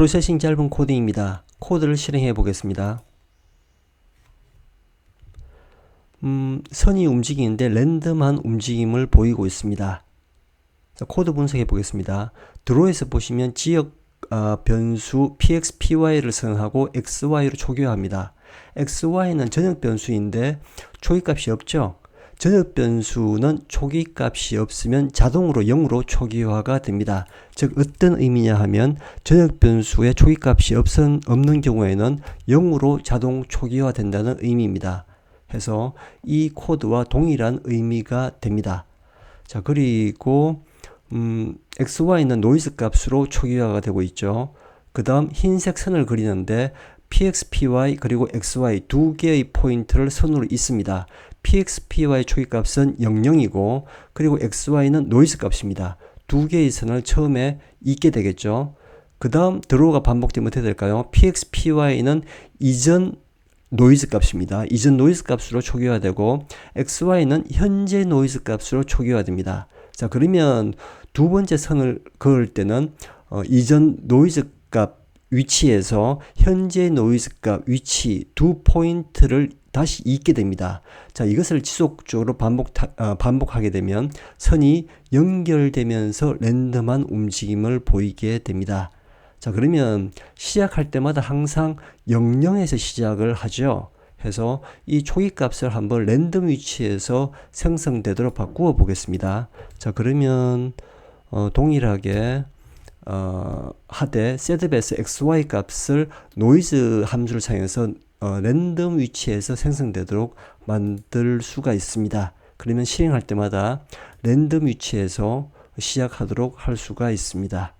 프로세싱 짧은 코딩입니다. 코드를 실행해 보겠습니다. 음, 선이 움직이는데 랜덤한 움직임을 보이고 있습니다. 자, 코드 분석해 보겠습니다. 드로에서 보시면 지역 어, 변수 px, py를 선언하고 xy로 초기화합니다. xy는 전역 변수인데 초기값이 없죠. 전역 변수는 초기 값이 없으면 자동으로 0으로 초기화가 됩니다. 즉 어떤 의미냐 하면 전역 변수의 초기 값이 없은, 없는 경우에는 0으로 자동 초기화 된다는 의미입니다. 해서 이 코드와 동일한 의미가 됩니다. 자, 그리고 음, XY는 노이즈 값으로 초기화가 되고 있죠. 그 다음 흰색 선을 그리는데 PXPY 그리고 XY 두 개의 포인트를 선으로 있습니다. PXPY 초기값은 00이고 그리고 XY는 노이즈 값입니다. 두 개의 선을 처음에 있게 되겠죠. 그 다음 드로우가 반복되면 어떻게 될까요? PXPY는 이전 노이즈 값입니다. 이전 노이즈 값으로 초기화되고 XY는 현재 노이즈 값으로 초기화됩니다. 자 그러면 두 번째 선을 그을 때는 어, 이전 노이즈 값 위치에서 현재 노이즈 값 위치 두 포인트를 다시 잊게 됩니다. 자, 이것을 지속적으로 반복, 어, 반복하게 되면 선이 연결되면서 랜덤한 움직임을 보이게 됩니다. 자, 그러면 시작할 때마다 항상 00에서 시작을 하죠. 해서 이 초기 값을 한번 랜덤 위치에서 생성되도록 바꾸어 보겠습니다. 자, 그러면 어, 동일하게 어, 하되 setBS xy 값을 노이즈 함수를 사용해서 어, 랜덤 위치에서 생성되도록 만들 수가 있습니다. 그러면 실행할 때마다 랜덤 위치에서 시작하도록 할 수가 있습니다.